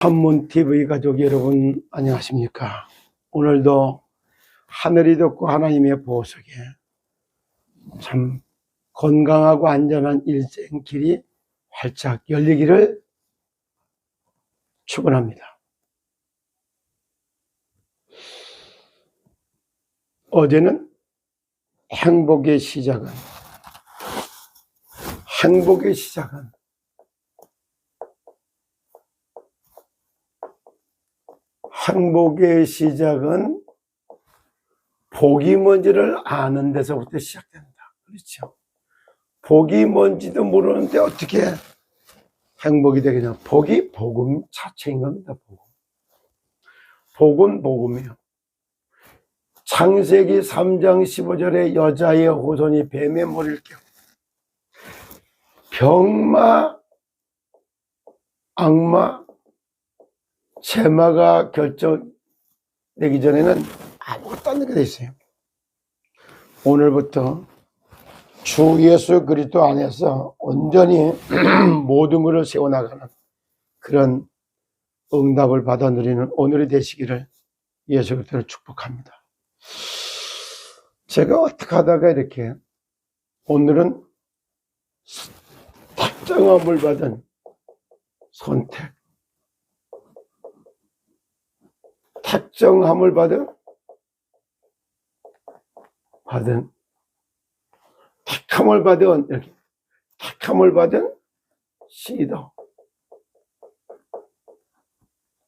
한문TV 가족 여러분 안녕하십니까? 오늘도 하늘이 덥고 하나님의 보석에 참 건강하고 안전한 일생 길이 활짝 열리기를 축원합니다. 어제는 행복의 시작은 행복의 시작은 행복의 시작은 복이 뭔지를 아는 데서부터 시작된다. 그렇죠? 복이 뭔지도 모르는데 어떻게 행복이 되겠냐. 복이 복음 자체인 겁니다. 복음. 복은 복음이요. 창세기 3장 15절에 여자의 호손이 뱀의 머리를 깨고 병마, 악마, 제마가 결정되기 전에는 아무것도 안 되게 돼 있어요. 오늘부터 주 예수 그리스도 안에서 온전히 모든 것을 세워나가는 그런 응답을 받아 누리는 오늘이 되시기를 예수 그리스도를 축복합니다. 제가 어떻게 하다가 이렇게 오늘은 특정함을 받은 선택 특정함을 받은? 받은? 택함을 받은 이렇게. 택함을 받은 시더.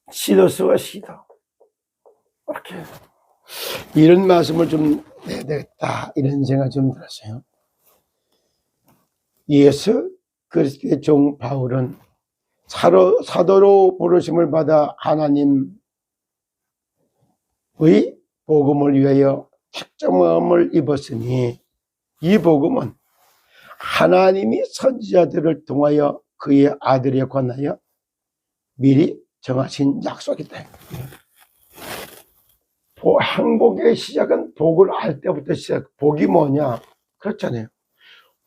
시더스와 시더. 이렇게. 이런 말씀을 좀 내야 되겠다. 이런 생각 좀 들었어요. 예수 그리스도의 종 바울은 사로, 사도로 부르심을 받아 하나님 의 복음을 위하여 특정함을 입었으니 이 복음은 하나님이 선지자들을 통하여 그의 아들에 관하여 미리 정하신 약속이다. 보- 행복의 시작은 복을 알 때부터 시작. 복이 뭐냐? 그렇잖아요.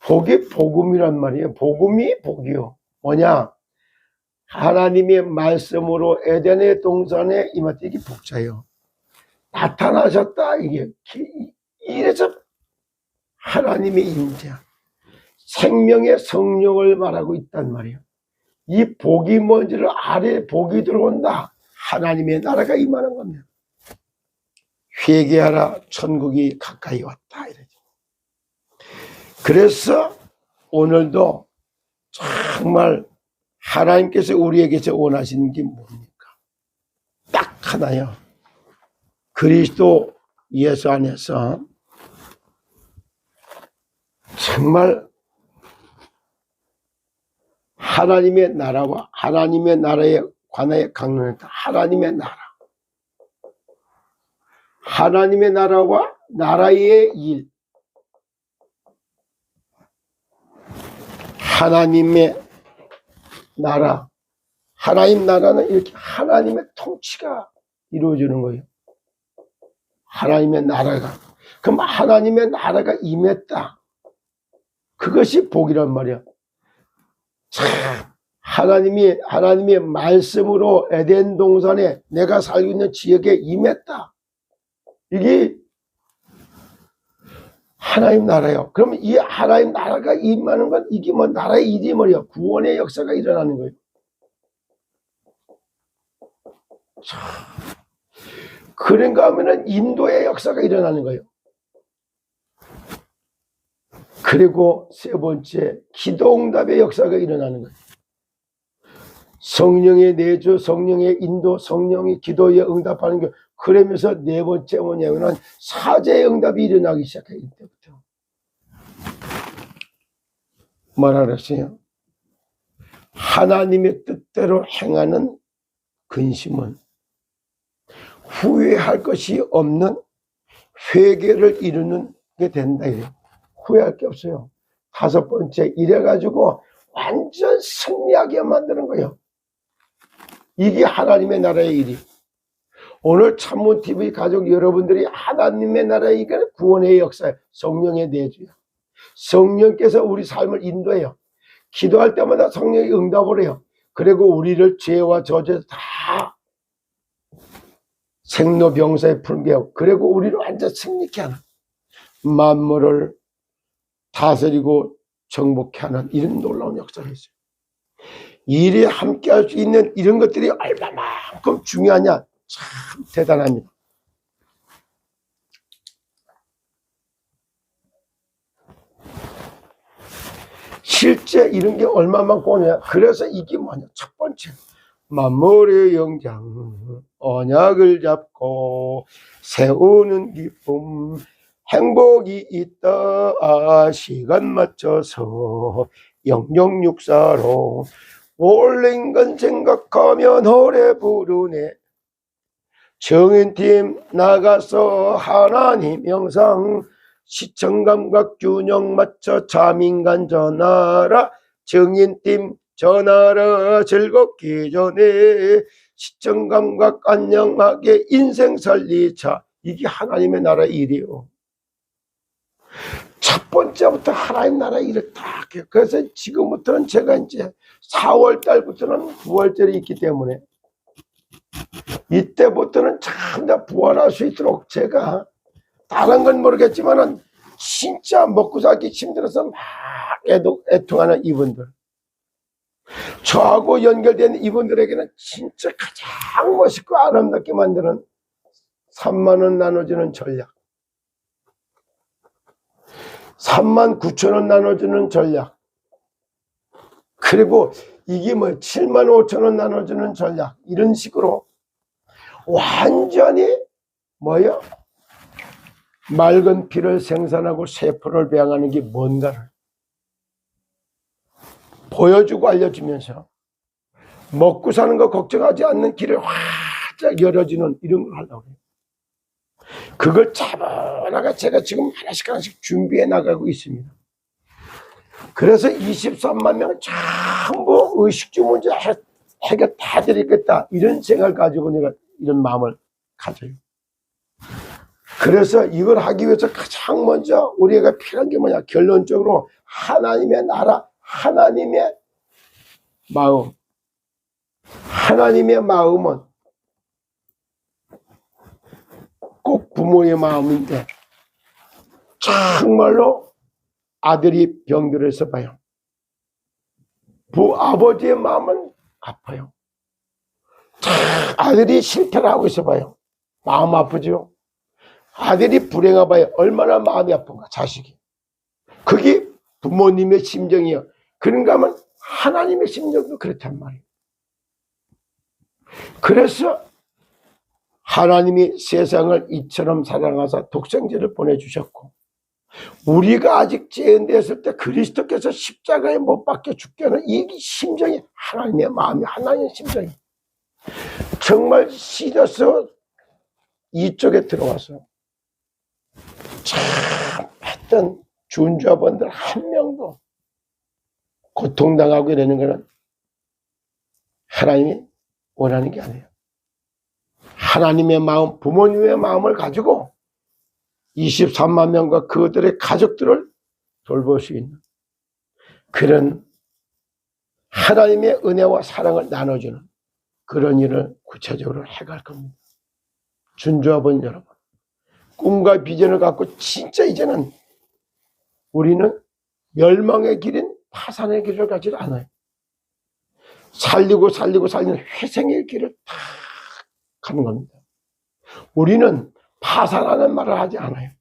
복이 복음이란 말이에요. 복음이 복이요. 뭐냐? 하나님의 말씀으로 에덴의 동산에 때 이게 복자예요. 나타나셨다. 이게 기- 이래서 하나님의 임자 생명의 성령을 말하고 있단 말이에요. 이 복이 뭔지를 아래 복이 들어온다. 하나님의 나라가 임하는 겁니다. 회개하라. 천국이 가까이 왔다. 이러죠. 그래서 오늘도 정말 하나님께서 우리에게서 원하시는 게 뭡니까? 딱 하나요 그리스도 예수 안에서 정말 하나님의 나라와 하나님의 나라에 관하여 강론했다. 하나님의 나라. 하나님의 나라와 나라의 일. 하나님의 나라. 하나님 나라는 이렇게 하나님의 통치가 이루어지는 거예요. 하나님의 나라가. 그럼 하나님의 나라가 임했다. 그것이 복이란 말이야. 참, 하나님이, 하나님의 말씀으로 에덴 동산에 내가 살고 있는 지역에 임했다. 이게 하나님 나라예요. 그러면 이 하나님 나라가 임하는 건 이게 뭐 나라의 일이 뭐야? 구원의 역사가 일어나는 거예요. 참, 그런가 하면은 인도의 역사가 일어나는 거예요. 그리고 세 번째, 기도응답의 역사가 일어나는 거예요. 성령의 내주, 성령의 인도, 성령이 기도에 응답하는 게 그러면서 네 번째 뭐냐면은 사제의 응답이 일어나기 시작해요. 이때부터. 말하랬어요. 하나님의 뜻대로 행하는 근심은 후회할 것이 없는 회개를 이루는 게 된다. 후회할 게 없어요. 다섯 번째, 이래가지고 완전 승리하게 만드는 거예요. 이게 하나님의 나라의 일이. 오늘 참모TV 가족 여러분들이 하나님의 나라의 구원의 역사예요. 성령의 내주야. 성령께서 우리 삶을 인도해요. 기도할 때마다 성령이 응답을 해요. 그리고 우리를 죄와 다다 생로병사의 풀배우 그리고 우리를 완전 승리케 하는 만물을 다스리고 정복케 하는 이런 놀라운 역사가 있어요. 일에 함께 할 수 있는 이런 것들이 얼마만큼 중요하냐 참 대단합니다. 실제 이런 게 얼마만큼 오냐. 그래서 이게 뭐냐. 첫 번째. 만물의 영장, 언약을 잡고 세우는 기쁨, 행복이 있다. 아, 시간 맞춰서 영영육사로 올린 건 생각하며 노래 부르네. 정인팀 나가서 하나님 영상 시청감각 균형 맞춰 자민간 전하라 정인팀 전하라 즐겁기 전에 시청 감각 안녕하게 인생 살리자. 이게 하나님의 나라 일이요. 첫 번째부터 하나님 나라 일을 다 해요 그래서 지금부터는 제가 이제 4월 달부터는 부활절이 있기 때문에 이때부터는 참 다 부활할 수 있도록 제가 다른 건 모르겠지만은 진짜 먹고 살기 힘들어서 막 애도, 애통하는 이분들 저하고 연결된 이분들에게는 진짜 가장 멋있고 아름답게 만드는 3만 원 나눠주는 전략. 3만 9천 원 나눠주는 전략. 그리고 이게 뭐 7만 5천 원 나눠주는 전략. 이런 식으로 완전히 뭐요? 맑은 피를 생산하고 세포를 배양하는 게 뭔가를 보여주고 알려주면서 먹고 사는 거 걱정하지 않는 길을 활짝 열어주는 이런 걸 하려고 해요. 그걸 차분하게 제가 지금 하나씩 하나씩 준비해 나가고 있습니다. 그래서 23만 명 전부 의식주 문제 해- 해결 다 드리겠다. 이런 생각을 가지고 내가 이런 마음을 가져요. 그래서 이걸 하기 위해서 가장 먼저 우리가 필요한 게 뭐냐? 결론적으로 하나님의 나라, 하나님의 마음. 하나님의 마음은 꼭 부모의 마음인데 정말로 아들이 병들어서 봐요. 부 아버지의 마음은 아파요. 참 아들이 실패를 하고 있어 봐요. 마음 아프죠. 아들이 불행하 봐요. 얼마나 마음이 아픈가 자식이. 그게 부모님의 심정이요. 그런가 하면 하나님의 심정도 그렇단 말이에요. 그래서 하나님이 세상을 이처럼 사랑하사 독생자를 보내주셨고 우리가 아직 죄인되었을 때 그리스도께서 십자가에 못 박혀 죽게 하는 이 심정이 하나님의 마음이 하나님의 심정이 정말 시려서 이쪽에 들어와서 참 했던 준주아번들 한 명도 고통당하고 이러는 거는 하나님이 원하는 게 아니에요. 하나님의 마음, 부모님의 마음을 가지고 23만 명과 그들의 가족들을 돌볼 수 있는 그런 하나님의 은혜와 사랑을 나눠주는 그런 일을 구체적으로 해갈 겁니다. 준주아번 여러분, 꿈과 비전을 갖고 진짜 이제는 우리는 멸망의 길인 파산의 길을 가지 않아요. 살리고 살리고 살리는 회생의 길을 다 가는 겁니다. 우리는 파산하는 말을 하지 않아요.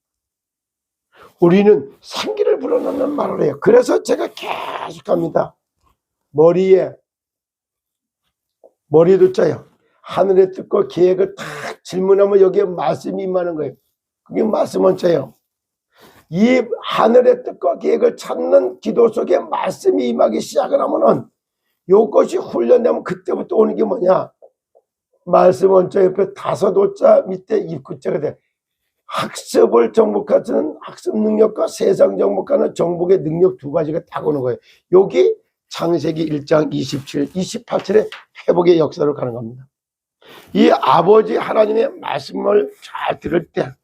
우리는 생기를 불어넣는 말을 해요. 그래서 제가 계속 합니다. 머리에, 머리도 짜요. 하늘에 뜯고 계획을 딱 질문하면 여기에 말씀이 임하는 거예요. 그게 말씀은 짜요. 이 하늘의 뜻과 계획을 찾는 기도 속에 말씀이 임하기 시작을 하면은 요것이 훈련되면 그때부터 오는 게 뭐냐? 말씀 원자 옆에 다섯 오자 밑에 입구자가 돼. 학습을 정복하는 학습 능력과 세상 정복하는 정복의 능력 두 가지가 딱 오는 거예요. 여기 창세기 1장 27, 28절에 회복의 역사로 가는 겁니다. 이 아버지 하나님의 말씀을 잘 들을 때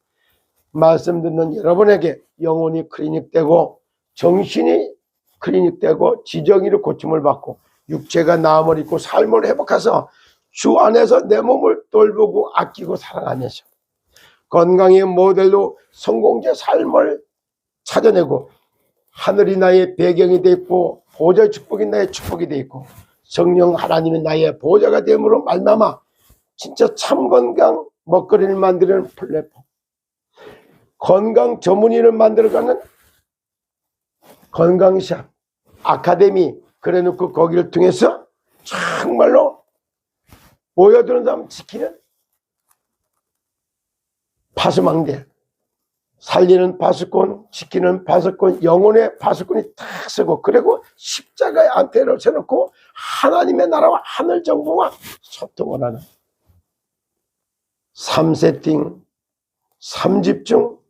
말씀 듣는 여러분에게 영혼이 클리닉되고 정신이 클리닉되고 지정이로 고침을 받고 육체가 나음을 입고 삶을 회복해서 주 안에서 내 몸을 돌보고 아끼고 사랑하면서 건강의 모델로 성공자 삶을 찾아내고 하늘이 나의 배경이 돼 있고 보좌의 축복이 나의 축복이 돼 있고 성령 하나님이 나의 보좌가 됨으로 말미암아 진짜 참 건강 먹거리를 만드는 플랫폼 건강 전문의를 만들어가는 건강샵 아카데미 그래놓고 거기를 통해서 정말로 모여드는 사람 지키는 파수망대 살리는 파수꾼 지키는 파수꾼 영혼의 파수꾼이 탁 서고 그리고 십자가의 안테를 쳐놓고 하나님의 나라와 하늘 정부와 소통을 하는 3세팅 3집중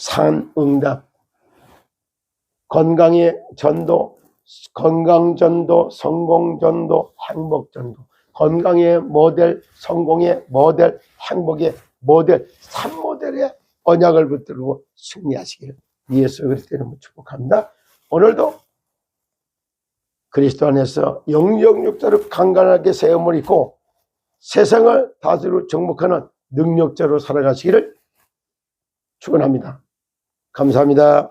산 응답 건강의 전도 건강 전도 성공 전도 행복 전도 건강의 모델 성공의 모델 행복의 모델 3모델의 언약을 붙들고 승리하시기를 예수 그리스도 이름으로 축복합니다. 오늘도 그리스도 안에서 영적 육자로 강건하게 세움을 입고 세상을 다스리고 정복하는 능력자로 살아가시기를 축원합니다. 감사합니다.